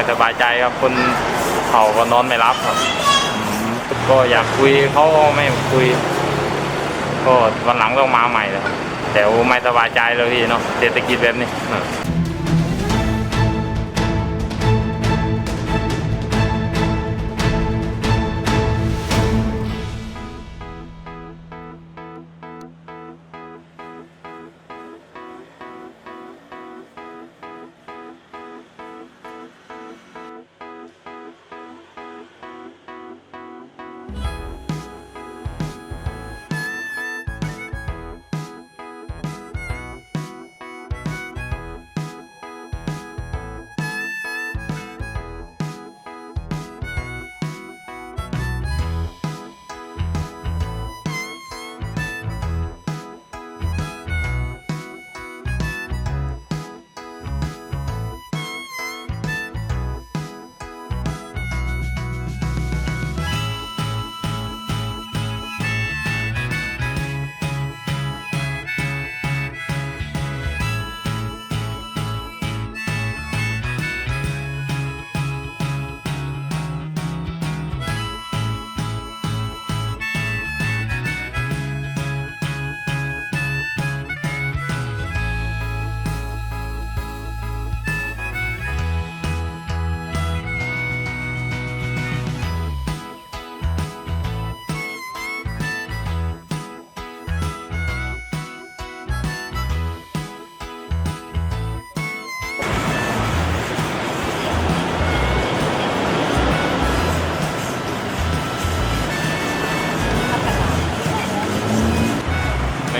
ไม่สบายใจครับคนเขาก็นอนไม่รับครับ ก็อยากคุยเขาก็ไม่คุย ก็วันหลังต้องมาใหม่เลยครับแต่ว่าไม่สบายใจเลยพี่เนาะเศรษฐกิจแบบนี้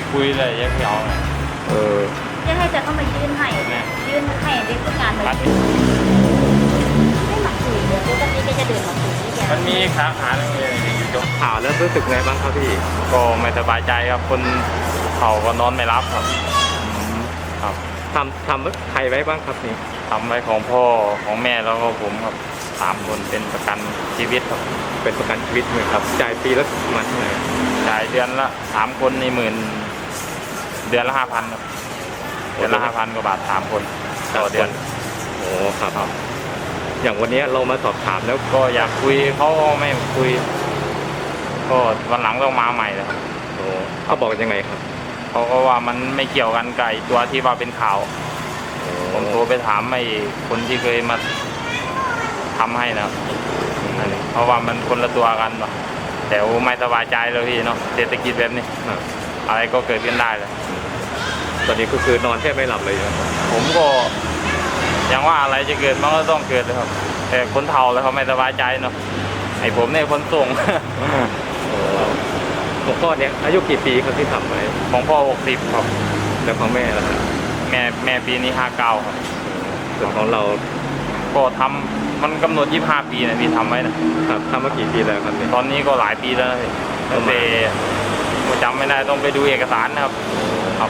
ไม่คุยเลยยังไม่เอาเลยเออจะให้จะเข้ามายื่นให้แม่ยื่นให้เด็กผู้การเลยปัดไม่มาคุยเลยปกติก็จะเดินมาคุยที่แกมันมีขาขาตรงนี้อยู่จบข่าวแล้วรู้สึกไงบ้างครับพี่ ก็ไม่สบายใจครับคนเขาก็นอนไม่รับครับ ครับทำทำใครไว้บ้างครับนี่ทำไว้ของพ่อของแม่แล้วก็ผมครับสามคนเป็นประกันชีวิตครับ เป็นประกันชีวิตไหมครับจ่ายปีละประมาณเท่าไหร่จ่ายเดือนละสามคนในหมื่น เดือนละห้าพันครับเดือนละห้าพันกว่าบาทสามคนต่อเดือนโอ้ครับ อย่างวันนี้เรามาสอบถามแล้วก็อยากคุยเขาก็ไม่คุย ก็วันหลังต้องมาใหม่เลยครับโอ้เขาบอกยังไงครับเขาก็ว่ามันไม่เกี่ยวกันกับไอ้ตัวที่ว่าเป็นข่าวผมโทรไปถามไอ้คนที่เคยมาทำให้นะครับนั่นแหละเพราะว่ามันคนละตัวกันว่ะแต่ว่าไม่สบายใจเลยพี่เนาะเศรษฐกิจแบบนี้ครับอะไรก็เกิดขึ้นได้เลย ตอนนี้ก็คือนอนแทบไม่หลับเลยนะครับผมก็ยังว่าอะไรจะเกิดมันก็ต้องเกิดเลยครับ แต่คนเฒ่าแล้วเขาไม่สบายใจเนาะไอ้ผมเนี่ยคนส่งโอ้ของพ่อเนี่ยอายุกี่ปีครับที่ทำไว้ของพ่อหกสิบครับแล้วของแม่ล่ะครับแม่แม่ปีนี้ห้าเก้าครับส่วนของเราก็ทำมันกำหนดยี่ห้าปีนะพี่ทำไว้นะครับทำมากี่ปีแล้วครับเนี่ยตอนนี้ก็หลายปีแล้วนะพี่ตั้งแต่ผมจำไม่ได้ต้องไปดูเอกสารนะครับโอ้